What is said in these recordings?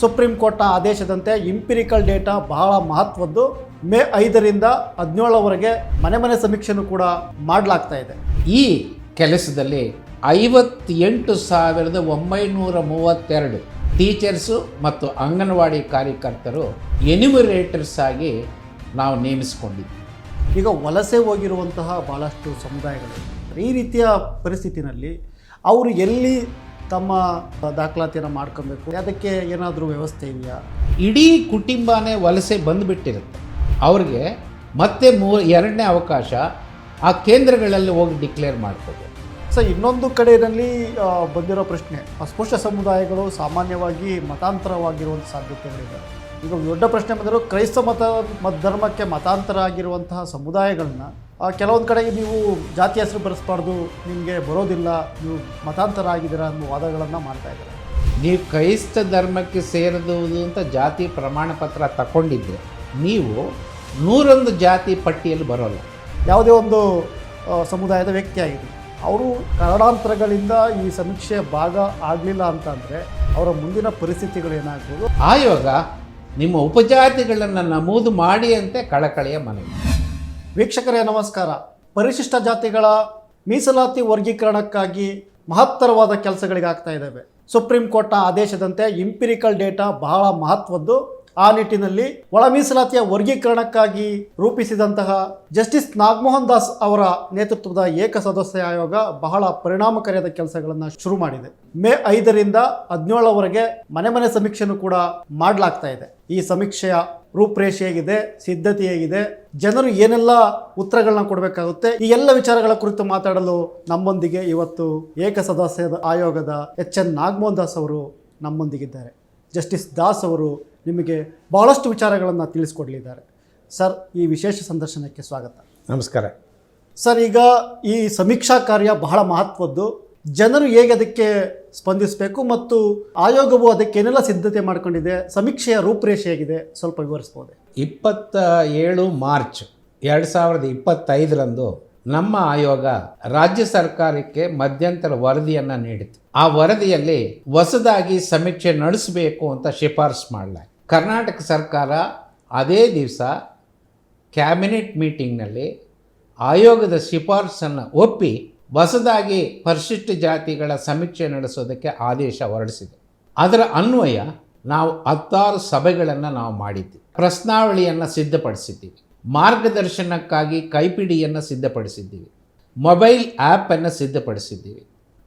Supreme ಕೋರ್ಟ್ನ ಆದೇಶದಂತೆ ಇಂಪಿರಿಕಲ್ data ಬಹಳ ಮಹತ್ವದ್ದು. ಮೇ ಐದರಿಂದ ಹದಿನೇಳವರೆಗೆ ಮನೆ ಮನೆ ಸಮೀಕ್ಷೆನೂ ಕೂಡ ಮಾಡಲಾಗ್ತಾ ಇದೆ. ಈ ಕೆಲಸದಲ್ಲಿ ಐವತ್ತೆಂಟು ಸಾವಿರದ ಒಂಬೈನೂರ ಮೂವತ್ತೆರಡು ಟೀಚರ್ಸು ಮತ್ತು ಅಂಗನವಾಡಿ ಕಾರ್ಯಕರ್ತರು ಎನಿಮರೇಟರ್ಸ್ ಆಗಿ ನಾವು ನೇಮಿಸಿಕೊಂಡಿದ್ವಿ. ಈಗ ವಲಸೆ ಹೋಗಿರುವಂತಹ ಭಾಳಷ್ಟು ಸಮುದಾಯಗಳು ಈ ರೀತಿಯ ಪರಿಸ್ಥಿತಿನಲ್ಲಿ ಅವರು ಎಲ್ಲಿ ತಮ್ಮ ದಾಖಲಾತಿಯನ್ನು ಮಾಡ್ಕೊಬೇಕು. ಅದಕ್ಕೆ ಏನಾದರೂ ವ್ಯವಸ್ಥೆ ಇದೆಯಾ? ಇಡೀ ಕುಟುಂಬನೇ ವಲಸೆ ಬಂದುಬಿಟ್ಟಿರುತ್ತೆ. ಅವ್ರಿಗೆ ಮತ್ತೆ ಮೂ, ಎರಡನೇ ಅವಕಾಶ ಆ ಕೇಂದ್ರಗಳಲ್ಲಿ ಹೋಗಿ ಡಿಕ್ಲೇರ್ ಮಾಡ್ಕೋಬೇಕು. ಸರ್, ಇನ್ನೊಂದು ಕಡೆಯಲ್ಲಿ ಬಂದಿರೋ ಪ್ರಶ್ನೆ ಅಸ್ಪೃಶ್ಯ ಸಮುದಾಯಗಳು ಸಾಮಾನ್ಯವಾಗಿ ಮತಾಂತರವಾಗಿರುವಂಥ ಸಾಧ್ಯತೆಗಳಿದೆ. ಈಗ ದೊಡ್ಡ ಪ್ರಶ್ನೆ ಬಂದರೂ ಕ್ರೈಸ್ತ ಮತ ಧರ್ಮಕ್ಕೆ ಮತಾಂತರ ಆಗಿರುವಂತಹ ಸಮುದಾಯಗಳನ್ನ ಕೆಲವೊಂದು ಕಡೆಗೆ ನೀವು ಜಾತಿ ಹೆಸರು ಬರೆಸ್ಬಾರ್ದು ನಿಮಗೆ ಬರೋದಿಲ್ಲ ನೀವು ಮತಾಂತರ ಆಗಿದ್ದೀರಾ ಅನ್ನೋ ವಾದಗಳನ್ನು ಮಾಡ್ತಾ ಇದ್ದಾರೆ. ನೀವು ಕ್ರೈಸ್ತ ಧರ್ಮಕ್ಕೆ ಸೇರಿದುವುದು ಅಂತ ಜಾತಿ ಪ್ರಮಾಣ ಪತ್ರ ತಗೊಂಡಿದ್ದರೆ ನೀವು ನೂರೊಂದು ಜಾತಿ ಪಟ್ಟಿಯಲ್ಲಿ ಬರೋಲ್ಲ. ಯಾವುದೇ ಒಂದು ಸಮುದಾಯದ ವ್ಯಕ್ತಿ ಆಗಿದೆ ಅವರು ಕಾರಣಾಂತರಗಳಿಂದ ಈ ಸಮೀಕ್ಷೆ ಭಾಗ ಆಗಲಿಲ್ಲ ಅಂತಂದರೆ ಅವರ ಮುಂದಿನ ಪರಿಸ್ಥಿತಿಗಳು ಏನಾಗ್ಬೋದು? ಆಯೋಗ ನಿಮ್ಮ ಉಪಜಾತಿಗಳನ್ನು ನಮೂದು ಮಾಡಿ ಅಂತೆ ಕಳಕಳಿಯ ಮನವಿ ವೀಕ್ಷಕರೇ, ನಮಸ್ಕಾರ. ಪರಿಶಿಷ್ಟ ಜಾತಿಗಳ ಮೀಸಲಾತಿ ವರ್ಗೀಕರಣಕ್ಕಾಗಿ ಮಹತ್ತರವಾದ ಕೆಲಸಗಳಿಗಾಗ್ತಾ ಇದ್ದಾವೆ ಸುಪ್ರೀಂ ಕೋರ್ಟ್ನ ಆದೇಶದಂತೆ ಇಂಪಿರಿಕಲ್ ಡೇಟಾ ಬಹಳ ಮಹತ್ವದ್ದು. ಆ ನಿಟ್ಟಿನಲ್ಲಿ ಒಳ ಮೀಸಲಾತಿಯ ವರ್ಗೀಕರಣಕ್ಕಾಗಿ ರೂಪಿಸಿದಂತಹ ಜಸ್ಟಿಸ್ ನಾಗಮೋಹನ್ ದಾಸ್ ಅವರ ನೇತೃತ್ವದ ಏಕ ಸದಸ್ಯ ಆಯೋಗ ಬಹಳ ಪರಿಣಾಮಕಾರಿಯಾದ ಕೆಲಸಗಳನ್ನು ಶುರು ಮಾಡಿದೆ. ಮೇ ಐದರಿಂದ ಹದಿನೇಳವರೆಗೆ ಮನೆ ಮನೆ ಸಮೀಕ್ಷೆಯನ್ನು ಕೂಡ ಮಾಡಲಾಗ್ತಾ ಇದೆ. ಈ ಸಮೀಕ್ಷೆಯ ರೂಪರೇಷೆ ಹೇಗಿದೆ, ಸಿದ್ಧತೆ ಹೇಗಿದೆ, ಜನರು ಏನೆಲ್ಲ ಉತ್ತರಗಳನ್ನ ಕೊಡಬೇಕಾಗುತ್ತೆ, ಈ ಎಲ್ಲ ವಿಚಾರಗಳ ಕುರಿತು ಮಾತಾಡಲು ನಮ್ಮೊಂದಿಗೆ ಇವತ್ತು ಏಕ ಸದಸ್ಯದ ಆಯೋಗದ ಎಚ್ ಎನ್ ನಾಗಮೋಹನ್ ದಾಸ್ ಅವರು ನಮ್ಮೊಂದಿಗಿದ್ದಾರೆ. ಜಸ್ಟಿಸ್ ದಾಸ್ ಅವರು ನಿಮಗೆ ಬಹಳಷ್ಟು ವಿಚಾರಗಳನ್ನು ತಿಳಿಸ್ಕೊಡ್ಲಿದ್ದಾರೆ. ಸರ್ ಈ ವಿಶೇಷ ಸಂದರ್ಶನಕ್ಕೆ ಸ್ವಾಗತ. ನಮಸ್ಕಾರ. ಸರ್ ಈಗ ಈ ಸಮೀಕ್ಷಾ ಕಾರ್ಯ ಬಹಳ ಮಹತ್ವದ್ದು. ಜನರು ಹೇಗೆ ಅದಕ್ಕೆ ಸ್ಪಂದಿಸಬೇಕು ಮತ್ತು ಆಯೋಗವು ಅದಕ್ಕೆ ಏನೆಲ್ಲ ಸಿದ್ಧತೆ ಮಾಡಿಕೊಂಡಿದೆ. ಸಮೀಕ್ಷೆಯ ರೂಪರೇಷೆ ಹೇಗಿದೆ? ಸ್ವಲ್ಪ ವಿವರಿಸ್ಬೋದೆ? ಇಪ್ಪತ್ತ ಏಳು ಮಾರ್ಚ್ ಎರಡು ಸಾವಿರದ ಇಪ್ಪತ್ತೈದರಂದು ನಮ್ಮ ಆಯೋಗ ರಾಜ್ಯ ಸರ್ಕಾರಕ್ಕೆ ಮಧ್ಯಂತರ ವರದಿಯನ್ನು ನೀಡಿತು ಆ ವರದಿಯಲ್ಲಿ ಹೊಸದಾಗಿ ಸಮೀಕ್ಷೆ ನಡೆಸಬೇಕು ಅಂತ ಶಿಫಾರಸು ಮಾಡಲಾಯಿತು. ಕರ್ನಾಟಕ ಸರ್ಕಾರ ಅದೇ ದಿವಸ ಕ್ಯಾಬಿನೆಟ್ ಮೀಟಿಂಗ್ನಲ್ಲಿ ಆಯೋಗದ ಶಿಫಾರಸನ್ನು ಒಪ್ಪಿ ಹೊಸದಾಗಿ ಪರಿಶಿಷ್ಟ ಜಾತಿಗಳ ಸಮೀಕ್ಷೆ ನಡೆಸೋದಕ್ಕೆ ಆದೇಶ ಹೊರಡಿಸಿದೆ. ಅದರ ಅನ್ವಯ ನಾವು ಹತ್ತಾರು ಸಭೆಗಳನ್ನು ನಾವು ಮಾಡಿದ್ವಿ. ಪ್ರಶ್ನಾವಳಿಯನ್ನು ಸಿದ್ಧಪಡಿಸಿದ್ದೀವಿ. ಮಾರ್ಗದರ್ಶನಕ್ಕಾಗಿ ಕೈಪಿಡಿಯನ್ನು ಸಿದ್ಧಪಡಿಸಿದ್ದೀವಿ. ಮೊಬೈಲ್ ಆ್ಯಪನ್ನು ಸಿದ್ಧಪಡಿಸಿದ್ದೀವಿ.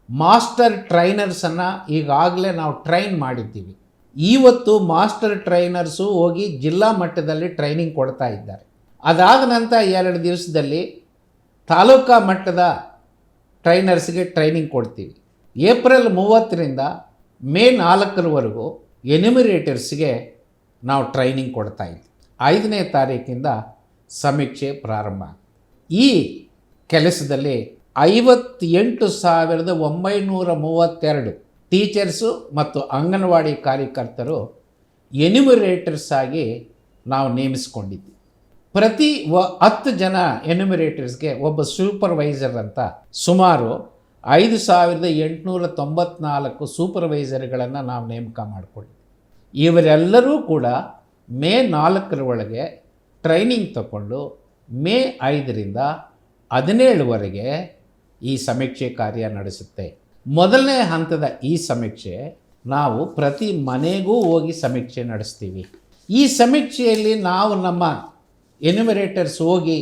ಮಾಸ್ಟರ್ ಟ್ರೈನರ್ಸನ್ನು ಈಗಾಗಲೇ ನಾವು ಟ್ರೈನ್ ಮಾಡಿದ್ದೀವಿ. ಇವತ್ತು ಮಾಸ್ಟರ್ ಟ್ರೈನರ್ಸು ಹೋಗಿ ಜಿಲ್ಲಾ ಮಟ್ಟದಲ್ಲಿ ಟ್ರೈನಿಂಗ್ ಕೊಡ್ತಾ ಇದ್ದಾರೆ. ಅದಾದ ನಂತರ ಎರಡು ದಿವಸದಲ್ಲಿ ತಾಲೂಕಾ ಮಟ್ಟದ ಟ್ರೈನರ್ಸ್ಗೆ ಟ್ರೈನಿಂಗ್ ಕೊಡ್ತೀವಿ. ಏಪ್ರಿಲ್ ಮೂವತ್ತರಿಂದ ಮೇ ನಾಲ್ಕರವರೆಗೂ ಎನಿಮಿರೇಟರ್ಸ್ಗೆ ನಾವು ಟ್ರೈನಿಂಗ್ ಕೊಡ್ತಾ ಇದ್ವಿ. ಐದನೇ ತಾರೀಕಿಂದ ಸಮೀಕ್ಷೆ ಪ್ರಾರಂಭ ಈ ಕೆಲಸದಲ್ಲಿ ಐವತ್ತೆಂಟು ಸಾವಿರದ ಒಂಬೈನೂರ ಮೂವತ್ತೆರಡು ಟೀಚರ್ಸು ಮತ್ತು ಅಂಗನವಾಡಿ ಕಾರ್ಯಕರ್ತರು ಎನ್ಯುಮರೇಟರ್ಸ್ ಆಗಿ ನಾವು ನೇಮಿಸ್ಕೊಂಡಿದ್ವಿ. ಪ್ರತಿ ವ ಹತ್ತು ಜನ ಎನ್ಯುಮರೇಟರ್ಸ್ಗೆ ಒಬ್ಬ ಸೂಪರ್ವೈಸರ್ ಅಂತ ಸುಮಾರು ಐದು ಸಾವಿರದ ಎಂಟುನೂರ ತೊಂಬತ್ನಾಲ್ಕು ಸೂಪರ್ವೈಸರ್ಗಳನ್ನು ನಾವು ನೇಮಕ ಮಾಡಿಕೊಂಡಿದ್ವಿ. ಇವರೆಲ್ಲರೂ ಕೂಡ ಮೇ ನಾಲ್ಕರ ಒಳಗೆ ಟ್ರೈನಿಂಗ್ ತಗೊಂಡು ಮೇ ಐದರಿಂದ ಹದಿನೇಳುವರೆಗೆ ಈ ಸಮೀಕ್ಷೆ ಕಾರ್ಯ ನಡೆಸುತ್ತೆ. ಮೊದಲನೇ ಹಂತದ ಈ ಸಮೀಕ್ಷೆ, ನಾವು ಪ್ರತಿ ಮನೆಗೂ ಹೋಗಿ ಸಮೀಕ್ಷೆ ನಡೆಸ್ತೀವಿ. ಈ ಸಮೀಕ್ಷೆಯಲ್ಲಿ ನಾವು ನಮ್ಮ ಎನ್ಯುಮರೇಟರ್ಸ್ ಹೋಗಿ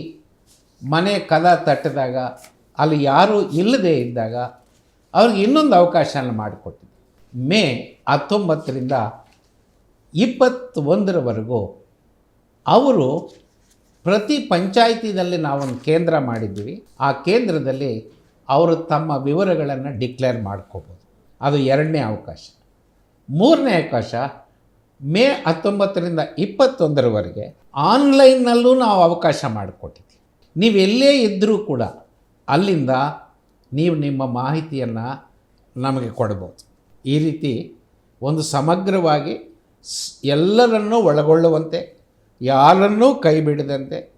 ಮನೆ ಕದ ತಟ್ಟಿದಾಗ, ಅಲ್ಲಿ ಯಾರೂ ಇಲ್ಲದೆ ಇದ್ದಾಗ ಅವ್ರಿಗೆ ಇನ್ನೊಂದು ಅವಕಾಶನ ಮಾಡಿಕೊಟ್ಟಿದ್ವಿ. ಮೇ ಹತ್ತೊಂಬತ್ತರಿಂದ ಇಪ್ಪತ್ತೊಂದರವರೆಗೂ ಅವರು ಪ್ರತಿ ಪಂಚಾಯಿತಿನಲ್ಲಿ ನಾವೊಂದು ಕೇಂದ್ರ ಮಾಡಿದ್ದೀವಿ. ಆ ಕೇಂದ್ರದಲ್ಲಿ ಅವರು ತಮ್ಮ ವಿವರಗಳನ್ನು ಡಿಕ್ಲೇರ್ ಮಾಡ್ಕೋಬೋದು. ಅದು ಎರಡನೇ ಅವಕಾಶ. ಮೂರನೇ ಅವಕಾಶ, ಮೇ ಹತ್ತೊಂಬತ್ತರಿಂದ ಇಪ್ಪತ್ತೊಂದರವರೆಗೆ ಆನ್ಲೈನ್ನಲ್ಲೂ ನಾವು ಅವಕಾಶ ಮಾಡಿಕೊಟ್ಟಿದ್ದೀವಿ. ನೀವು ಎಲ್ಲೇ ಇದ್ದರೂ ಕೂಡ ಅಲ್ಲಿಂದ ನೀವು ನಿಮ್ಮ ಮಾಹಿತಿಯನ್ನು ನಮಗೆ ಕೊಡ್ಬೋದು. ಈ ರೀತಿ ಒಂದು ಸಮಗ್ರವಾಗಿ ಎಲ್ಲರನ್ನೂ ಒಳಗೊಳ್ಳುವಂತೆ, ಯಾರನ್ನೂ ಕೈ ಬಿಡದಂತೆ,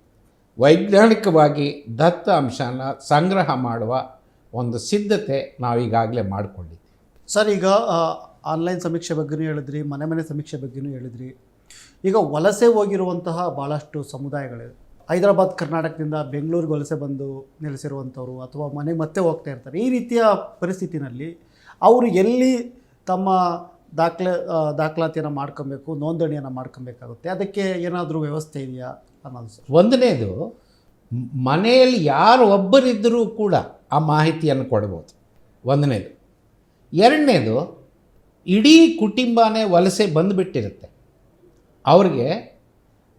ವೈಜ್ಞಾನಿಕವಾಗಿ ದತ್ತ ಅಂಶನ ಸಂಗ್ರಹ ಮಾಡುವ ಒಂದು ಸಿದ್ಧತೆ ನಾವು ಈಗಾಗಲೇ ಮಾಡಿಕೊಂಡಿದ್ದೀವಿ ಸರ್ ಈಗ ಆನ್ಲೈನ್ ಸಮೀಕ್ಷೆ ಬಗ್ಗೆನೂ ಹೇಳಿದ್ರಿ ಮನೆ ಮನೆ ಸಮೀಕ್ಷೆ ಬಗ್ಗೆನೂ ಹೇಳಿದ್ರಿ. ಈಗ ವಲಸೆ ಹೋಗಿರುವಂತಹ ಭಾಳಷ್ಟು ಸಮುದಾಯಗಳಿವೆ ಹೈದರಾಬಾದ್ ಕರ್ನಾಟಕದಿಂದ ಬೆಂಗಳೂರಿಗೆ ವಲಸೆ ಬಂದು ನೆಲೆಸಿರುವಂಥವ್ರು ಅಥವಾ ಮನೆಗೆ ಮತ್ತೆ ಹೋಗ್ತಾ ಇರ್ತಾರೆ ಈ ರೀತಿಯ ಪರಿಸ್ಥಿತಿನಲ್ಲಿ ಅವರು ಎಲ್ಲಿ ತಮ್ಮ ದಾಖಲೆ ದಾಖಲಾತಿಯನ್ನು ಮಾಡ್ಕೊಬೇಕು ನೋಂದಣಿಯನ್ನು ಮಾಡ್ಕೊಬೇಕಾಗುತ್ತೆ ಅದಕ್ಕೆ ಏನಾದರೂ ವ್ಯವಸ್ಥೆ ಇದೆಯಾ ಅನ್ನೋದು ಸರ್? ಒಂದನೇದು ಮನೆಯಲ್ಲಿ ಯಾರು ಒಬ್ಬರಿದ್ದರೂ ಕೂಡ ಆ ಮಾಹಿತಿಯನ್ನು ಕೊಡ್ಬೋದು. ಒಂದನೇದು. ಎರಡನೇದು, ಇಡೀ ಕುಟುಂಬನೇ ವಲಸೆ ಬಂದುಬಿಟ್ಟಿರುತ್ತೆ. ಅವ್ರಿಗೆ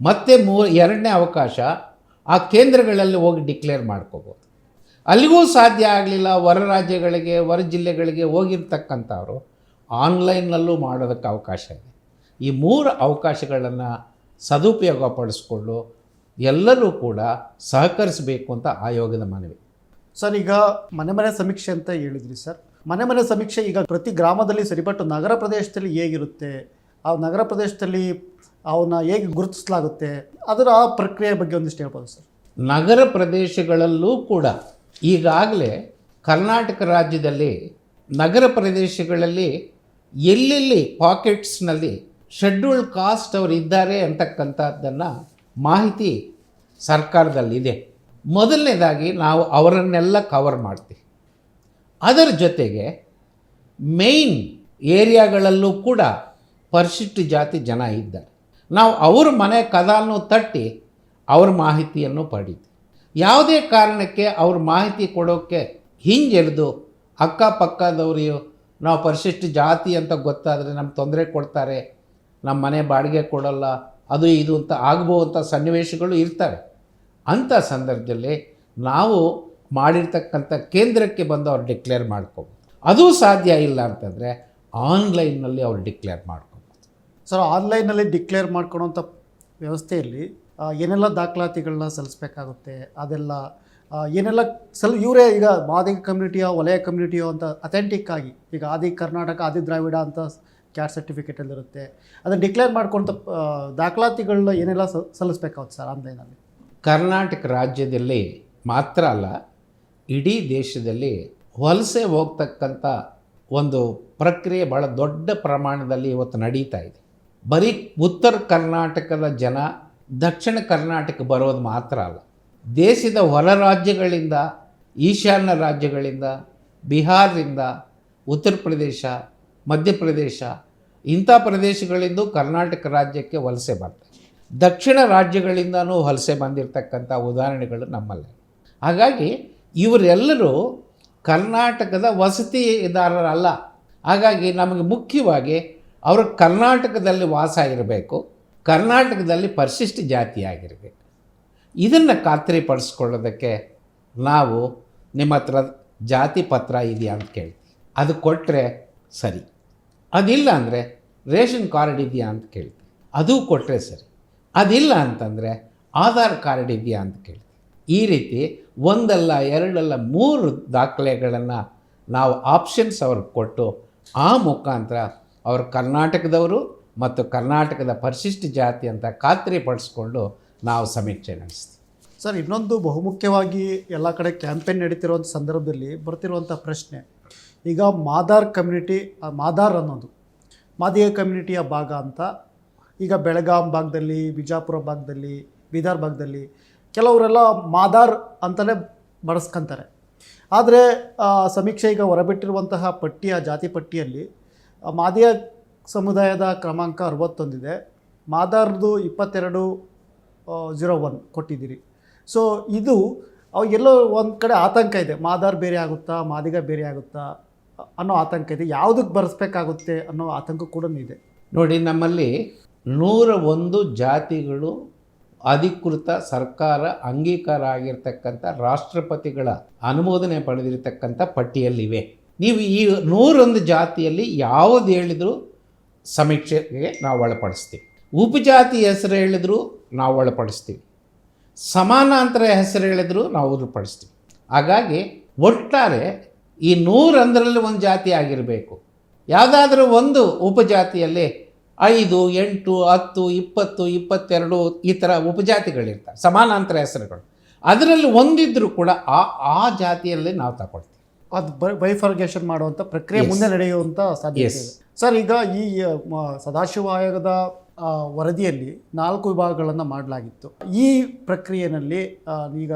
ಮತ್ತೆ ಮೂ, ಎರಡನೇ ಅವಕಾಶ ಆ ಕೇಂದ್ರಗಳಲ್ಲಿ ಹೋಗಿ ಡಿಕ್ಲೇರ್ ಮಾಡ್ಕೋಬೋದು. ಅಲ್ಲಿಗೂ ಸಾಧ್ಯ ಆಗಲಿಲ್ಲ, ಹೊರ ರಾಜ್ಯಗಳಿಗೆ, ಹೊರ ಜಿಲ್ಲೆಗಳಿಗೆ ಹೋಗಿರ್ತಕ್ಕಂಥವ್ರು ಆನ್ಲೈನ್ನಲ್ಲೂ ಮಾಡೋದಕ್ಕೆ ಅವಕಾಶ ಇದೆ. ಈ ಮೂರು ಅವಕಾಶಗಳನ್ನು ಸದುಪಯೋಗ ಪಡಿಸ್ಕೊಂಡು ಎಲ್ಲರೂ ಕೂಡ ಸಹಕರಿಸಬೇಕು ಅಂತ ಆಯೋಗದ ಮನವಿ. ಸರ್, ಈಗ ಮನೆ ಮನೆ ಸಮೀಕ್ಷೆ ಅಂತ ಹೇಳಿದ್ರಿ ಸರ್. ಮನೆ ಮನೆ ಸಮೀಕ್ಷೆ ಈಗ ಪ್ರತಿ ಗ್ರಾಮದಲ್ಲಿ ಸರಿಪಟ್ಟು ನಗರ ಪ್ರದೇಶದಲ್ಲಿ ಹೇಗಿರುತ್ತೆ? ಆ ನಗರ ಪ್ರದೇಶದಲ್ಲಿ ಅವನ್ನ ಹೇಗೆ ಗುರುತಿಸಲಾಗುತ್ತೆ? ಅದರ ಆ ಪ್ರಕ್ರಿಯೆ ಬಗ್ಗೆ ಒಂದಿಷ್ಟು ಹೇಳ್ಬೋದು ಸರ್? ನಗರ ಪ್ರದೇಶಗಳಲ್ಲೂ ಕೂಡ ಈಗಾಗಲೇ ಕರ್ನಾಟಕ ರಾಜ್ಯದಲ್ಲಿ ನಗರ ಪ್ರದೇಶಗಳಲ್ಲಿ ಎಲ್ಲೆಲ್ಲಿ ಪಾಕೆಟ್ಸ್ನಲ್ಲಿ ಶೆಡ್ಯೂಲ್ಡ್ ಕಾಸ್ಟ್ ಅವರು ಇದ್ದಾರೆ ಅಂತಕ್ಕಂಥದ್ದನ್ನು ಮಾಹಿತಿ ಸರ್ಕಾರದಲ್ಲಿದೆ. ಮೊದಲನೇದಾಗಿ ನಾವು ಅವರನ್ನೆಲ್ಲ ಕವರ್ ಮಾಡ್ತೀವಿ. ಅದರ ಜೊತೆಗೆ ಮೇಯ್ನ್ ಏರಿಯಾಗಳಲ್ಲೂ ಕೂಡ ಪರಿಶಿಷ್ಟ ಜಾತಿ ಜನ ಇದ್ದಾರೆ. ನಾವು ಅವ್ರ ಮನೆ ಕದಾಲನ್ನು ತಟ್ಟಿ ಅವ್ರ ಮಾಹಿತಿಯನ್ನು ಪಡೀತೀವಿ. ಯಾವುದೇ ಕಾರಣಕ್ಕೆ ಅವ್ರ ಮಾಹಿತಿ ಕೊಡೋಕ್ಕೆ ಹಿಂಜರಿದು ಅಕ್ಕಪಕ್ಕದವರು ನಾವು ಪರಿಶಿಷ್ಟ ಜಾತಿ ಅಂತ ಗೊತ್ತಾದರೆ ನಮ್ಗೆ ತೊಂದರೆ ಕೊಡ್ತಾರೆ ನಮ್ಮ ಮನೆ ಬಾಡಿಗೆ ಕೊಡೋಲ್ಲ, ಅದು ಇದು ಅಂತ ಆಗ್ಬೋವಂಥ ಸನ್ನಿವೇಶಗಳು ಇರ್ತವೆ ಅಂಥ ಸಂದರ್ಭದಲ್ಲಿ ನಾವು ಮಾಡಿರ್ತಕ್ಕಂಥ ಕೇಂದ್ರಕ್ಕೆ ಬಂದು ಅವ್ರು ಡಿಕ್ಲೇರ್ ಮಾಡ್ಕೋಬೋದು. ಅದು ಸಾಧ್ಯ ಇಲ್ಲ ಅಂತಂದರೆ ಆನ್ಲೈನ್ನಲ್ಲಿ ಅವ್ರು ಡಿಕ್ಲೇರ್ ಮಾಡ್ಕೋಬೋದು. ಸರ್ ಆನ್ಲೈನಲ್ಲಿ ಡಿಕ್ಲೇರ್ ಮಾಡ್ಕೊಳೋಂಥ ವ್ಯವಸ್ಥೆಯಲ್ಲಿ ಏನೆಲ್ಲ ದಾಖಲಾತಿಗಳನ್ನ ಸಲ್ಲಿಸ್ಬೇಕಾಗುತ್ತೆ? ಅದೆಲ್ಲ ಏನೆಲ್ಲ ಸಲ್, ಇವರೇ ಈಗ ಮಾದಿಗ ಕಮ್ಯುನಿಟಿಯೋ, ವಲಯ ಕಮ್ಯುನಿಟಿಯೋ ಅಂತ ಅಥೆಂಟಿಕ್ ಆಗಿ, ಈಗ ಆದಿ ಕರ್ನಾಟಕ, ಆದಿ ದ್ರಾವಿಡ ಅಂತ ಕ್ಯಾಸ್ಟ್ ಸರ್ಟಿಫಿಕೇಟಲ್ಲಿರುತ್ತೆ. ಅದನ್ನು ಡಿಕ್ಲೇರ್ ಮಾಡ್ಕೊಳ್ತ ದಾಖಲಾತಿಗಳನ್ನ ಏನೆಲ್ಲ ಸಲ್ಲಿಸ್ಬೇಕಾಗುತ್ತೆ ಸರ್ ಆನ್ಲೈನಲ್ಲಿ ಕರ್ನಾಟಕ ರಾಜ್ಯದಲ್ಲಿ ಮಾತ್ರ ಅಲ್ಲ, ಇಡೀ ದೇಶದಲ್ಲಿ ವಲಸೆ ಹೋಗ್ತಕ್ಕಂಥ ಒಂದು ಪ್ರಕ್ರಿಯೆ ಭಾಳ ದೊಡ್ಡ ಪ್ರಮಾಣದಲ್ಲಿ ಇವತ್ತು ನಡೀತಾ ಇದೆ. ಬರೀ ಉತ್ತರ ಕರ್ನಾಟಕದ ಜನ, ದಕ್ಷಿಣ ಕರ್ನಾಟಕ ಬರೋದು ಮಾತ್ರ ಅಲ್ಲ. ದೇಶದ ಹೊರ ರಾಜ್ಯಗಳಿಂದ, ಈಶಾನ್ಯ ರಾಜ್ಯಗಳಿಂದ, ಬಿಹಾರದಿಂದ, ಉತ್ತರ ಪ್ರದೇಶ ಮಧ್ಯಪ್ರದೇಶ ಇಂಥ ಪ್ರದೇಶಗಳಿಂದ ಕರ್ನಾಟಕ ರಾಜ್ಯಕ್ಕೆ ವಲಸೆ ಬರ್ತಾರೆ ದಕ್ಷಿಣ ರಾಜ್ಯಗಳಿಂದನೂ ವಲಸೆ ಬಂದಿರತಕ್ಕಂಥ ಉದಾಹರಣೆಗಳು ನಮ್ಮಲ್ಲಿ. ಹಾಗಾಗಿ ಇವರೆಲ್ಲರೂ ಕರ್ನಾಟಕದ ವಸತಿದಾರರಲ್ಲ. ಹಾಗಾಗಿ ನಮಗೆ ಮುಖ್ಯವಾಗಿ ಅವರು ಕರ್ನಾಟಕದಲ್ಲಿ ವಾಸ ಇರಬೇಕು, ಕರ್ನಾಟಕದಲ್ಲಿ ಪರಿಶಿಷ್ಟ ಜಾತಿಯಾಗಿರಬೇಕು. ಇದನ್ನು ಖಾತ್ರಿಪಡಿಸ್ಕೊಳ್ಳೋದಕ್ಕೆ ನಾವು ನಿಮ್ಮ ಹತ್ರ ಜಾತಿ ಪತ್ರ ಇದೆಯಾ ಅಂತ ಕೇಳ್ತೀವಿ. ಅದು ಕೊಟ್ಟರೆ ಸರಿ. ಅದಿಲ್ಲ ಅಂದರೆ ರೇಷನ್ ಕಾರ್ಡ್ ಇದೆಯಾ ಅಂತ ಕೇಳ್ತೀವಿ. ಅದು ಕೊಟ್ಟರೆ ಸರಿ. ಅದಿಲ್ಲ ಅಂತಂದರೆ ಆಧಾರ್ ಕಾರ್ಡ್ ಇದೆಯಾ ಅಂತ ಕೇಳ್ತೀವಿ ಈ ರೀತಿ ಒಂದಲ್ಲ, ಎರಡಲ್ಲ, ಮೂರು ದಾಖಲೆಗಳನ್ನು ನಾವು ಆಪ್ಷನ್ಸ್ ಅವ್ರಿಗೆ ಕೊಟ್ಟು ಆ ಮುಖಾಂತರ ಅವರು ಕರ್ನಾಟಕದವರು ಮತ್ತು ಕರ್ನಾಟಕದ ಪರಿಶಿಷ್ಟ ಜಾತಿ ಅಂತ ಖಾತ್ರಿಪಡಿಸ್ಕೊಂಡು ನಾವು ಸಮೀಕ್ಷೆ ನಡೆಸ್ತೀವಿ. ಸರ್, ಇನ್ನೊಂದು ಬಹುಮುಖ್ಯವಾಗಿ ಎಲ್ಲ ಕಡೆ ಕ್ಯಾಂಪೇನ್ ನಡೀತಿರುವಂಥ ಸಂದರ್ಭದಲ್ಲಿ ಬರ್ತಿರುವಂಥ ಪ್ರಶ್ನೆ, ಈಗ ಮಾದಾರ್ ಕಮ್ಯುನಿಟಿ ಮಾದಾರ್ ಅನ್ನೋದು, ಮಾದಿಗ ಕಮ್ಯುನಿಟಿಯ ಭಾಗ ಅಂತ ಈಗ ಬೆಳಗಾಂ ಭಾಗದಲ್ಲಿ, ಬಿಜಾಪುರ ಭಾಗದಲ್ಲಿ, ಬೀದರ್ ಭಾಗದಲ್ಲಿ ಕೆಲವರೆಲ್ಲ ಮಾದಾರ್ ಅಂತಲೇ ಬಳಸ್ಕೊಂತಾರೆ. ಆದರೆ ಸಮೀಕ್ಷೆ ಈಗ ಹೊರಬಿಟ್ಟಿರುವಂತಹ ಪಟ್ಟಿಯ, ಜಾತಿ ಪಟ್ಟಿಯಲ್ಲಿ ಮಾದಿಯ ಸಮುದಾಯದ ಕ್ರಮಾಂಕ ಅರವತ್ತೊಂದಿದೆ. ಮಾದಾರ್ದು ಇಪ್ಪತ್ತೆರಡು ಜೀರೋ ಒನ್ ಕೊಟ್ಟಿದ್ದೀರಿ. ಸೊ ಇದು ಎಲ್ಲೋ ಒಂದು ಕಡೆ ಆತಂಕ ಇದೆ. ಮಾದಾರ್ ಬೇರೆ ಆಗುತ್ತಾ, ಮಾದಿಗ ಬೇರೆ ಆಗುತ್ತಾ, ಅನ್ನೋ ಆತಂಕ ಇದೆ. ಯಾವುದಕ್ಕೆ ಬರೆಸ್ಬೇಕಾಗುತ್ತೆ ಅನ್ನೋ ಆತಂಕ ಕೂಡ ಇದೆ. ನೋಡಿ, ನಮ್ಮಲ್ಲಿ ನೂರ ಒಂದು ಜಾತಿಗಳು ಅಧಿಕೃತ ಸರ್ಕಾರ ಅಂಗೀಕಾರ ಆಗಿರ್ತಕ್ಕಂಥ ರಾಷ್ಟ್ರಪತಿಗಳ ಅನುಮೋದನೆ ಪಡೆದಿರತಕ್ಕಂಥ ಪಟ್ಟಿಯಲ್ಲಿವೆ. ನೀವು ಈ ನೂರೊಂದು ಜಾತಿಯಲ್ಲಿ ಯಾವುದು ಹೇಳಿದರೂ ಸಮೀಕ್ಷೆಗೆ ನಾವು ಒಳಪಡಿಸ್ತೀವಿ. ಉಪಜಾತಿ ಹೆಸರು ಹೇಳಿದರೂ ನಾವು ಒಳಪಡಿಸ್ತೀವಿ. ಸಮಾನಾಂತರ ಹೆಸರು ಹೇಳಿದರೂ ನಾವು ಒಳಪಡಿಸ್ತೀವಿ. ಹಾಗಾಗಿ ಒಟ್ಟಾರೆ ಈ ನೂರಂದರಲ್ಲಿ ಒಂದು ಜಾತಿ ಆಗಿರಬೇಕು. ಯಾವುದಾದ್ರೂ ಒಂದು ಉಪಜಾತಿಯಲ್ಲಿ ಐದು ಎಂಟು ಹತ್ತು ಇಪ್ಪತ್ತು ಇಪ್ಪತ್ತೆರಡು ಈ ಥರ ಉಪಜಾತಿಗಳಿರ್ತವೆ ಸಮಾನಾಂತರ ಹೆಸರುಗಳು. ಅದರಲ್ಲಿ ಒಂದಿದ್ರೂ ಕೂಡ ಆ ಆ ಜಾತಿಯಲ್ಲಿ ನಾವು ತಗೊಳ್ತೀವಿ. ಅದು ಬೈಫರ್ಗೇಷನ್ ಮಾಡುವಂಥ ಪ್ರಕ್ರಿಯೆ ಮುಂದೆ ನಡೆಯುವಂಥ ಸಾಧ್ಯತೆ ಇದೆ. ಸರ್ ಈಗ ಈ ಸದಾಶಿವ ಆಯೋಗದ ವರದಿಯಲ್ಲಿ ನಾಲ್ಕು ವಿಭಾಗಗಳನ್ನು ಮಾಡಲಾಗಿತ್ತು. ಈ ಪ್ರಕ್ರಿಯೆಯಲ್ಲಿ ಈಗ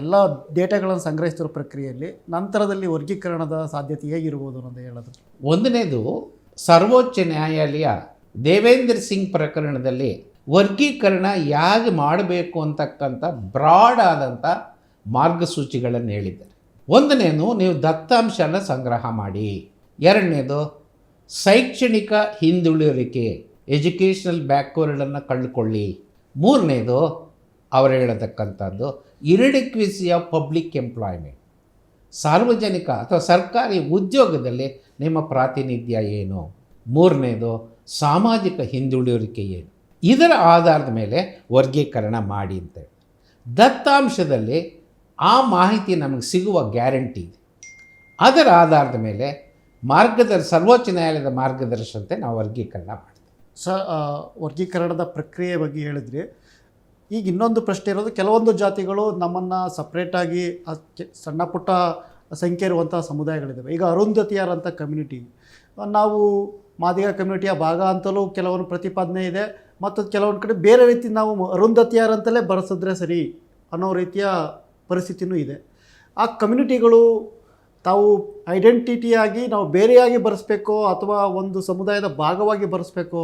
ಎಲ್ಲ ಡೇಟಾಗಳನ್ನು ಸಂಗ್ರಹಿಸಿರುವ ಪ್ರಕ್ರಿಯೆಯಲ್ಲಿ ನಂತರದಲ್ಲಿ ವರ್ಗೀಕರಣದ ಸಾಧ್ಯತೆ ಹೇಗಿರ್ಬೋದು ಅನ್ನೋದು ಹೇಳೋದು. ಒಂದನೇದು ಸರ್ವೋಚ್ಚ ನ್ಯಾಯಾಲಯ ದೇವೇಂದ್ರ ಸಿಂಗ್ ಪ್ರಕರಣದಲ್ಲಿ ವರ್ಗೀಕರಣ ಹೇಗೆ ಮಾಡಬೇಕು ಅಂತಕ್ಕಂಥ ಬ್ರಾಡ್ ಆದಂಥ ಮಾರ್ಗಸೂಚಿಗಳನ್ನು ಹೇಳಿದ್ದಾರೆ. ಒಂದನೇದು ನೀವು ದತ್ತಾಂಶನ ಸಂಗ್ರಹ ಮಾಡಿ. ಎರಡನೇದು, ಶೈಕ್ಷಣಿಕ ಹಿಂದುಳಿಯುವಿಕೆ ಎಜುಕೇಷನಲ್ ಬ್ಯಾಕ್ವರ್ಡನ್ನು ಕಂಡುಕೊಳ್ಳಿ ಮೂರನೇದು, ಅವರು ಹೇಳತಕ್ಕಂಥದ್ದು, ಇರಿಡಿಕ್ವಿಸಿ ಆಫ್ ಪಬ್ಲಿಕ್ ಎಂಪ್ಲಾಯ್ಮೆಂಟ್. ಸಾರ್ವಜನಿಕ ಅಥವಾ ಸರ್ಕಾರಿ ಉದ್ಯೋಗದಲ್ಲಿ ನಿಮ್ಮ ಪ್ರಾತಿನಿಧ್ಯ ಏನು? ಮೂರನೇದು ಸಾಮಾಜಿಕ ಹಿಂದುಳಿಯುವಿಕೆ ಏನು? ಇದರ ಆಧಾರದ ಮೇಲೆ ವರ್ಗೀಕರಣ ಮಾಡಿ ಅಂತೇಳಿ ದತ್ತಾಂಶದಲ್ಲಿ ಆ ಮಾಹಿತಿ ನಮಗೆ ಸಿಗುವ ಗ್ಯಾರಂಟಿ ಇದೆ. ಅದರ ಆಧಾರದ ಮೇಲೆ ಮಾರ್ಗದರ್ಶ ಸರ್ವೋಚ್ಚ ನ್ಯಾಯಾಲಯದ ಮಾರ್ಗದರ್ಶನತೆ ನಾವು ವರ್ಗೀಕರಣ ಮಾಡ್ತೀವಿ. ಸ ವರ್ಗೀಕರಣದ ಪ್ರಕ್ರಿಯೆ ಬಗ್ಗೆ ಹೇಳಿದ್ರಿ, ಈಗ ಇನ್ನೊಂದು ಪ್ರಶ್ನೆ ಇರೋದು, ಕೆಲವೊಂದು ಜಾತಿಗಳು ನಮ್ಮನ್ನು ಸಪ್ರೇಟಾಗಿ ಸಣ್ಣ ಪುಟ್ಟ ಸಂಖ್ಯೆ ಇರುವಂಥ ಸಮುದಾಯಗಳಿದ್ದಾವೆ. ಈಗ ಅರುಂಧತಿಯಾರಂಥ ಕಮ್ಯುನಿಟಿ ನಾವು ಮಾದಿಗ ಕಮ್ಯುನಿಟಿಯ ಭಾಗ ಅಂತಲೂ ಕೆಲವೊಂದು ಪ್ರತಿಪಾದನೆ ಇದೆ. ಮತ್ತು ಕೆಲವೊಂದು ಕಡೆ ಬೇರೆ ರೀತಿ ನಾವು ಅರುಂಧತಿಯರಂತಲೇ ಬರೆಸಿದ್ರೆ ಸರಿ ಅನ್ನೋ ರೀತಿಯ ಪರಿಸ್ಥಿತಿನೂ ಇದೆ. ಆ ಕಮ್ಯುನಿಟಿಗಳು ತಾವು ಐಡೆಂಟಿಟಿಯಾಗಿ ನಾವು ಬೇರೆಯಾಗಿ ಬರೆಸ್ಬೇಕೋ ಅಥವಾ ಒಂದು ಸಮುದಾಯದ ಭಾಗವಾಗಿ ಬರೆಸ್ಬೇಕೋ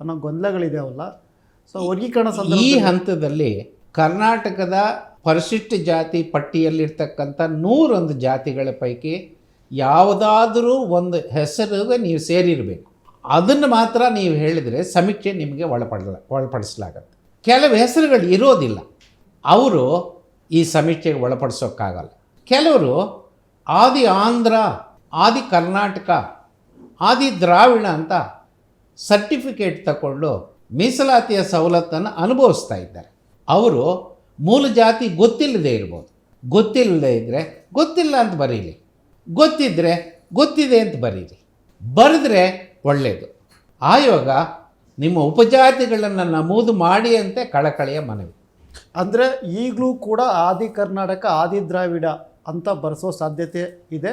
ಅನ್ನೋ ಗೊಂದಲಗಳಿದಾವಲ್ಲ ಸೊ ವರ್ಗೀಕರಣ ಈ ಹಂತದಲ್ಲಿ ಕರ್ನಾಟಕದ ಪರಿಶಿಷ್ಟ ಜಾತಿ ಪಟ್ಟಿಯಲ್ಲಿರ್ತಕ್ಕಂಥ ನೂರೊಂದು ಜಾತಿಗಳ ಪೈಕಿ ಯಾವುದಾದರೂ ಒಂದು ಹೆಸರಿಗೆ ನೀವು ಸೇರಿರಬೇಕು. ಅದನ್ನು ಮಾತ್ರ ನೀವು ಹೇಳಿದರೆ ಸಮೀಕ್ಷೆ ನಿಮಗೆ ಒಳಪಡಲ ಒಳಪಡಿಸಲಾಗತ್ತೆ. ಕೆಲವು ಹೆಸರುಗಳು ಇರೋದಿಲ್ಲ. ಅವರು ಈ ಸಮೀಕ್ಷೆಗೆ ಒಳಪಡಿಸೋಕ್ಕಾಗಲ್ಲ. ಕೆಲವರು ಆದಿ ಆಂಧ್ರ, ಆದಿ ಕರ್ನಾಟಕ, ಆದಿ ದ್ರಾವಿಡ ಅಂತ ಸರ್ಟಿಫಿಕೇಟ್ ತಗೊಂಡು ಮೀಸಲಾತಿಯ ಸವಲತ್ತನ್ನು ಅನುಭವಿಸ್ತಾ ಇದ್ದಾರೆ. ಅವರು ಮೂಲ ಜಾತಿ ಗೊತ್ತಿಲ್ಲದೆ ಇರ್ಬೋದು. ಗೊತ್ತಿಲ್ಲದೆ ಇದ್ದರೆ ಗೊತ್ತಿಲ್ಲ ಅಂತ ಬರೀಲಿ. ಗೊತ್ತಿದ್ದರೆ ಗೊತ್ತಿದೆ ಅಂತ ಬರೀರಿ. ಬರೆದ್ರೆ ಒಳ್ಳೆಯದು ಆಯೋಗ ನಿಮ್ಮ ಉಪಜಾತಿಗಳನ್ನು ನಮೂದು ಮಾಡಿ ಅಂತೆ ಕಳಕಳಿಯ ಮನವಿ. ಅಂದರೆ ಈಗಲೂ ಕೂಡ ಆದಿ ಕರ್ನಾಟಕ ಆದಿ ದ್ರಾವಿಡ ಅಂತ ಬರೆಸೋ ಸಾಧ್ಯತೆ ಇದೆ.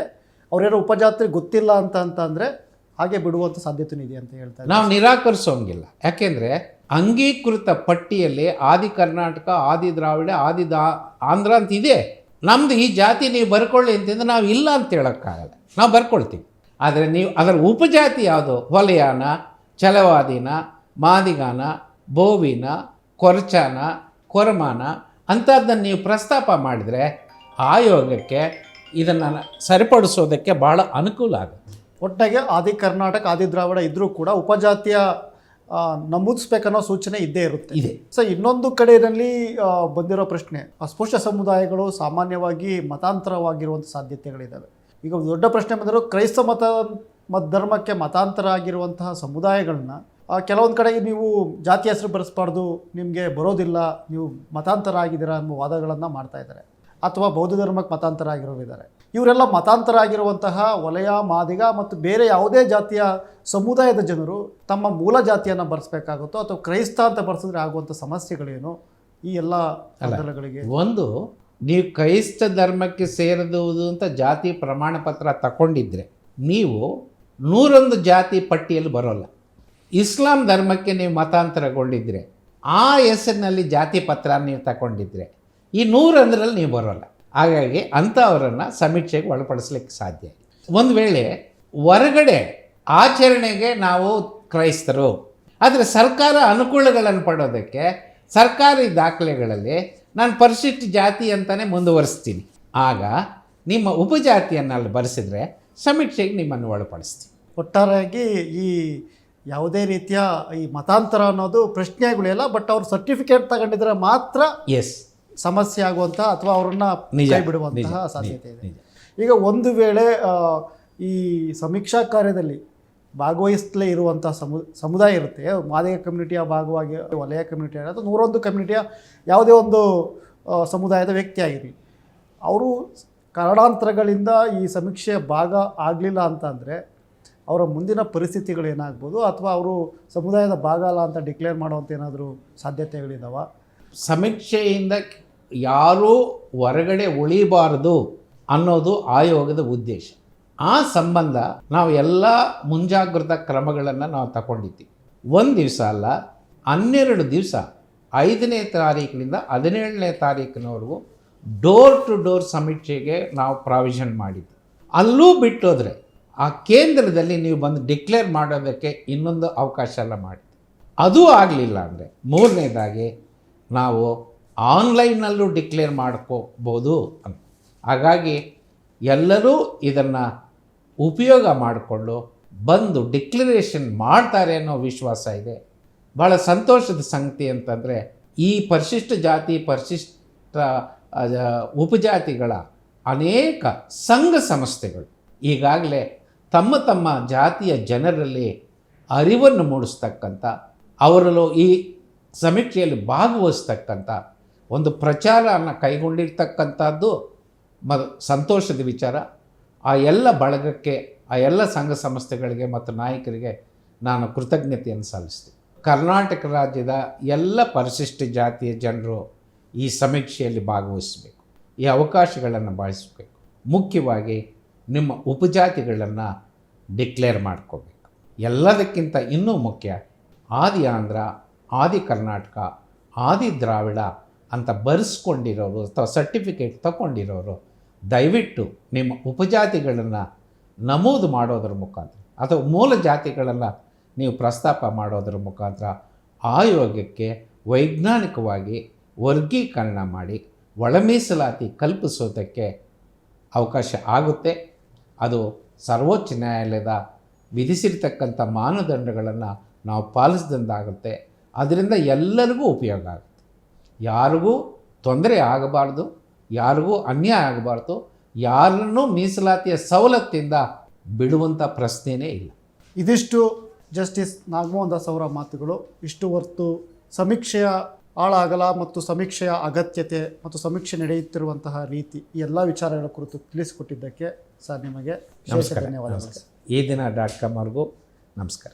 ಅವ್ರೇನೋ ಉಪಜಾತಿ ಗೊತ್ತಿಲ್ಲ ಅಂತ ಅಂತಂದರೆ ಹಾಗೆ ಬಿಡುವಂಥ ಸಾಧ್ಯತೆ ಇದೆ ಅಂತ ಹೇಳ್ತಾರೆ ನಾವು ನಿರಾಕರಿಸೋಂಗಿಲ್ಲ. ಯಾಕೆಂದರೆ ಅಂಗೀಕೃತ ಪಟ್ಟಿಯಲ್ಲಿ ಆದಿ ಕರ್ನಾಟಕ ಆದಿ ದ್ರಾವಿಡ ಆದಿ ದಾ ಆಂಧ್ರ ಅಂತ ಇದೆ. ನಮ್ಮದು ಈ ಜಾತಿ ನೀವು ಬರ್ಕೊಳ್ಳಿ ಅಂತಂದ್ರೆ ನಾವು ಇಲ್ಲ ಅಂತ ಹೇಳೋಕ್ಕಾಗಲ್ಲ. ನಾವು ಬರ್ಕೊಳ್ತೀವಿ. ಆದರೆ ನೀವು ಅದರ ಉಪಜಾತಿ ಯಾವುದು? ಹೊಲೆಯಾನ, ಛಲವಾದಿನ, ಮಾದಿಗಾನ, ಬೋವಿನ, ಕೊರ್ಚಾನ, ಕೊರಮಾನ, ಅಂಥದ್ದನ್ನು ನೀವು ಪ್ರಸ್ತಾಪ ಮಾಡಿದರೆ ಆಯೋಗಕ್ಕೆ ಇದನ್ನು ಸರಿಪಡಿಸೋದಕ್ಕೆ ಭಾಳ ಅನುಕೂಲ ಆಗುತ್ತೆ. ಒಟ್ಟಾಗೆ ಆದಿ ಕರ್ನಾಟಕ, ಆದಿ ದ್ರಾವಿಡ ಇದ್ದರೂ ಕೂಡ ಉಪಜಾತಿಯ ನಮೂದಿಸ್ಬೇಕನ್ನೋ ಸೂಚನೆ ಇದ್ದೇ ಇರುತ್ತೆ. ಇದೆ. ಸೊ ಇನ್ನೊಂದು ಕಡೆಯಲ್ಲಿ ಬಂದಿರೋ ಪ್ರಶ್ನೆ ಅಸ್ಪೃಶ್ಯ ಸಮುದಾಯಗಳು ಸಾಮಾನ್ಯವಾಗಿ ಮತಾಂತರವಾಗಿರುವಂಥ ಸಾಧ್ಯತೆಗಳಿದ್ದಾವೆ. ಈಗ ಒಂದು ದೊಡ್ಡ ಪ್ರಶ್ನೆ ಬಂದರೂ ಕ್ರೈಸ್ತ ಮತ ಮತ ಧರ್ಮಕ್ಕೆ ಮತಾಂತರ ಆಗಿರುವಂತಹ ಸಮುದಾಯಗಳನ್ನ ಕೆಲವೊಂದು ಕಡೆ ನೀವು ಜಾತಿ ಹೆಸರು ಬರೆಸ್ಬಾರ್ದು ನಿಮಗೆ ಬರೋದಿಲ್ಲ ನೀವು ಮತಾಂತರ ಆಗಿದ್ದೀರಾ ಅನ್ನೋ ವಾದಗಳನ್ನು ಮಾಡ್ತಾ ಇದ್ದಾರೆ. ಅಥವಾ ಬೌದ್ಧ ಧರ್ಮಕ್ಕೆ ಮತಾಂತರ ಆಗಿರೋರಿದ್ದಾರೆ. ಇವರೆಲ್ಲ ಮತಾಂತರ ಆಗಿರುವಂತಹ ವಲಯ ಮಾದಿಗ ಮತ್ತು ಬೇರೆ ಯಾವುದೇ ಜಾತಿಯ ಸಮುದಾಯದ ಜನರು ತಮ್ಮ ಮೂಲ ಜಾತಿಯನ್ನು ಬರೆಸ್ಬೇಕಾಗುತ್ತೋ ಅಥವಾ ಕ್ರೈಸ್ತ ಅಂತ ಬರೆಸಿದ್ರೆ ಆಗುವಂಥ ಸಮಸ್ಯೆಗಳೇನು ಈ ಎಲ್ಲ ಗೊಂದಲಗಳಿಗೆ? ಒಂದು ನೀವು ಕ್ರೈಸ್ತ ಧರ್ಮಕ್ಕೆ ಸೇರಿದುವುದು ಅಂತ ಜಾತಿ ಪ್ರಮಾಣ ಪತ್ರ ತಗೊಂಡಿದ್ದರೆ ನೀವು ನೂರೊಂದು ಜಾತಿ ಪಟ್ಟಿಯಲ್ಲಿ ಬರೋಲ್ಲ. ಇಸ್ಲಾಂ ಧರ್ಮಕ್ಕೆ ನೀವು ಮತಾಂತರಗೊಂಡಿದ್ರೆ ಆ ಹೆಸರಿನಲ್ಲಿ ಜಾತಿ ಪತ್ರ ನೀವು ತಗೊಂಡಿದ್ದರೆ ಈ ನೂರಂದರಲ್ಲಿ ನೀವು ಬರೋಲ್ಲ. ಹಾಗಾಗಿ ಅಂಥವರನ್ನು ಸಮೀಕ್ಷೆಗೆ ಒಳಪಡಿಸ್ಲಿಕ್ಕೆ ಸಾಧ್ಯ ಒಂದು ವೇಳೆ ಹೊರಗಡೆ ಆಚರಣೆಗೆ ನಾವು ಕ್ರೈಸ್ತರು ಆದರೆ ಸರ್ಕಾರ ಅನುಕೂಲಗಳನ್ನು ಪಡೋದಕ್ಕೆ ಸರ್ಕಾರಿ ದಾಖಲೆಗಳಲ್ಲಿ ನಾನು ಪರಿಶಿಷ್ಟ ಜಾತಿ ಅಂತಲೇ ಮುಂದುವರಿಸ್ತೀನಿ. ಆಗ ನಿಮ್ಮ ಉಪಜಾತಿಯನ್ನು ಅಲ್ಲಿ ಬರೆಸಿದ್ರೆ ಸಮೀಕ್ಷೆಗೆ ನಿಮ್ಮನ್ನು ಒಳಪಡಿಸ್ತೀನಿ. ಒಟ್ಟಾರೆಯಾಗಿ ಈ ಯಾವುದೇ ರೀತಿಯ ಈ ಮತಾಂತರ ಅನ್ನೋದು ಪ್ರಶ್ನೆಗಳಿಲ್ಲ ಬಟ್ ಅವ್ರು ಸರ್ಟಿಫಿಕೇಟ್ ತಗೊಂಡಿದ್ರೆ ಮಾತ್ರ ಎಸ್ ಸಮಸ್ಯೆ ಆಗುವಂತಹ ಅಥವಾ ಅವರನ್ನು ನಿಜ, ಬಿಡುವಂತಹ ಸಾಧ್ಯತೆ ಇದೆ. ಈಗ ಒಂದು ವೇಳೆ ಈ ಸಮೀಕ್ಷಾ ಕಾರ್ಯದಲ್ಲಿ ಭಾಗವಹಿಸಲೇ ಇರುವಂಥ ಸಮು ಸಮುದಾಯ ಇರುತ್ತೆ. ಮಾದಿಗ ಕಮ್ಯುನಿಟಿಯ ಭಾಗವಾಗಿ ವಲಯ ಕಮ್ಯುನಿಟಿ ಅಥವಾ ನೂರೊಂದು ಕಮ್ಯುನಿಟಿಯ ಯಾವುದೇ ಒಂದು ಸಮುದಾಯದ ವ್ಯಕ್ತಿ ಆಗಿರಲಿ ಅವರು ಕಾರಣಾಂತರಗಳಿಂದ ಈ ಸಮೀಕ್ಷೆಯ ಭಾಗ ಆಗಲಿಲ್ಲ ಅಂತಂದರೆ ಅವರ ಮುಂದಿನ ಪರಿಸ್ಥಿತಿಗಳು ಏನಾಗ್ಬೋದು ಅಥವಾ ಅವರು ಸಮುದಾಯದ ಭಾಗ ಅಲ್ಲ ಅಂತ ಡಿಕ್ಲೇರ್ ಮಾಡುವಂಥ ಏನಾದರೂ ಸಾಧ್ಯತೆಗಳಿದಾವ? ಸಮೀಕ್ಷೆಯಿಂದ ಯಾರೂ ಹೊರಗಡೆ ಉಳಿಬಾರದು ಅನ್ನೋದು ಆಯೋಗದ ಉದ್ದೇಶ. ಆ ಸಂಬಂಧ ನಾವು ಎಲ್ಲ ಮುಂಜಾಗ್ರತಾ ಕ್ರಮಗಳನ್ನು ನಾವು ತಗೊಂಡಿದ್ದೀವಿ ಒಂದು ದಿವಸ ಅಲ್ಲ, ಹನ್ನೆರಡು ದಿವಸ, ಐದನೇ ತಾರೀಕಿನಿಂದ ಹದಿನೇಳನೇ ತಾರೀಕಿನವರೆಗೂ ಡೋರ್ ಟು ಡೋರ್ ಸಮೀಕ್ಷೆಗೆ ನಾವು ಪ್ರಾವಿಷನ್ ಮಾಡಿದ್ದು ಅಲ್ಲೂ ಬಿಟ್ಟೋದ್ರೆ ಆ ಕೇಂದ್ರದಲ್ಲಿ ನೀವು ಬಂದು ಡಿಕ್ಲೇರ್ ಮಾಡೋದಕ್ಕೆ ಇನ್ನೊಂದು ಅವಕಾಶ ಎಲ್ಲ ಮಾಡಿ ಅದೂ ಆಗಲಿಲ್ಲ ಅಂದರೆ ಮೂರನೇದಾಗಿ ನಾವು ಆನ್ಲೈನಲ್ಲೂ ಡಿಕ್ಲೇರ್ ಮಾಡ್ಕೋಬೋದು ಅಂತ. ಹಾಗಾಗಿ ಎಲ್ಲರೂ ಇದನ್ನು ಉಪಯೋಗ ಮಾಡಿಕೊಂಡು ಬಂದು ಡಿಕ್ಲರೇಷನ್ ಮಾಡ್ತಾರೆ ಅನ್ನೋ ವಿಶ್ವಾಸ ಇದೆ. ಭಾಳ ಸಂತೋಷದ ಸಂಗತಿ ಅಂತಂದರೆ ಈ ಪರಿಶಿಷ್ಟ ಜಾತಿ, ಪರಿಶಿಷ್ಟ ಉಪಜಾತಿಗಳ ಅನೇಕ ಸಂಘ ಸಂಸ್ಥೆಗಳು ಈಗಾಗಲೇ ತಮ್ಮ ತಮ್ಮ ಜಾತಿಯ ಜನರಲ್ಲಿ ಅರಿವನ್ನು ಮೂಡಿಸ್ತಕ್ಕಂಥ, ಅವರಲ್ಲೂ ಈ ಸಮೀಕ್ಷೆಯಲ್ಲಿ ಭಾಗವಹಿಸ್ತಕ್ಕಂಥ ಒಂದು ಪ್ರಚಾರನ ಕೈಗೊಂಡಿರ್ತಕ್ಕಂಥದ್ದು ಮ ಸಂತೋಷದ ವಿಚಾರ. ಆ ಎಲ್ಲ ಬಳಗಕ್ಕೆ, ಆ ಎಲ್ಲ ಸಂಘ ಸಂಸ್ಥೆಗಳಿಗೆ ಮತ್ತು ನಾಯಕರಿಗೆ ನಾನು ಕೃತಜ್ಞತೆಯನ್ನು ಸಲ್ಲಿಸ್ತೀನಿ. ಕರ್ನಾಟಕ ರಾಜ್ಯದ ಎಲ್ಲ ಪರಿಶಿಷ್ಟ ಜಾತಿಯ ಜನರು ಈ ಸಮೀಕ್ಷೆಯಲ್ಲಿ ಭಾಗವಹಿಸಬೇಕು. ಈ ಅವಕಾಶಗಳನ್ನು ಬಳಸಬೇಕು. ಮುಖ್ಯವಾಗಿ ನಿಮ್ಮ ಉಪಜಾತಿಗಳನ್ನು ಡಿಕ್ಲೇರ್ ಮಾಡ್ಕೋಬೇಕು. ಎಲ್ಲದಕ್ಕಿಂತ ಇನ್ನೂ ಮುಖ್ಯ, ಆದಿ ಆಂಧ್ರ, ಆದಿ ಕರ್ನಾಟಕ, ಆದಿ ದ್ರಾವಿಡ ಅಂತ ಬರೆಸ್ಕೊಂಡಿರೋರು ಅಥವಾ ಸರ್ಟಿಫಿಕೇಟ್ ತಗೊಂಡಿರೋರು, ದಯವಿಟ್ಟು ನಿಮ್ಮ ಉಪಜಾತಿಗಳನ್ನು ನಮೂದು ಮಾಡೋದ್ರ ಮುಖಾಂತರ ಅಥವಾ ಮೂಲ ಜಾತಿಗಳನ್ನು ನೀವು ಪ್ರಸ್ತಾಪ ಮಾಡೋದ್ರ ಮುಖಾಂತರ ಆಯೋಗಕ್ಕೆ ವೈಜ್ಞಾನಿಕವಾಗಿ ವರ್ಗೀಕರಣ ಮಾಡಿ ಒಳ ಮೀಸಲಾತಿ ಕಲ್ಪಿಸೋದಕ್ಕೆ ಅವಕಾಶ ಆಗುತ್ತೆ. ಅದು ಸರ್ವೋಚ್ಚ ನ್ಯಾಯಾಲಯದ ವಿಧಿಸಿರ್ತಕ್ಕಂಥ ಮಾನದಂಡಗಳನ್ನು ನಾವು ಪಾಲಿಸಿದಂತಾಗುತ್ತೆ. ಅದರಿಂದ ಎಲ್ಲರಿಗೂ ಉಪಯೋಗ ಆಗುತ್ತೆ. ಯಾರಿಗೂ ತೊಂದರೆ ಆಗಬಾರ್ದು ಯಾರಿಗೂ ಅನ್ಯಾಯ ಆಗಬಾರ್ದು ಯಾರನ್ನೂ ಮೀಸಲಾತಿಯ ಸವಲತ್ತಿಂದ ಬಿಡುವಂಥ ಪ್ರಶ್ನೆಯೇ ಇಲ್ಲ. ಇದಿಷ್ಟು ಜಸ್ಟಿಸ್ ನಾಗಮೋಹನ್ ದಾಸ್ ಅವರ ಮಾತುಗಳು. ಇಷ್ಟು ಹೊತ್ತು ಸಮೀಕ್ಷೆಯ ಹಾಳಾಗಲ ಮತ್ತು ಸಮೀಕ್ಷೆಯ ಅಗತ್ಯತೆ ಮತ್ತು ಸಮೀಕ್ಷೆ ನಡೆಯುತ್ತಿರುವಂತಹ ರೀತಿ ಈ ಎಲ್ಲ ವಿಚಾರಗಳ ಕುರಿತು ತಿಳಿಸಿಕೊಟ್ಟಿದ್ದಕ್ಕೆ ಸರ್ ನಿಮಗೆ ಧನ್ಯವಾದಗಳು. ಈ ದಿನ ಡಾಟ್ ಕಾಮ್ವರೆಗೂ ನಮಸ್ಕಾರ.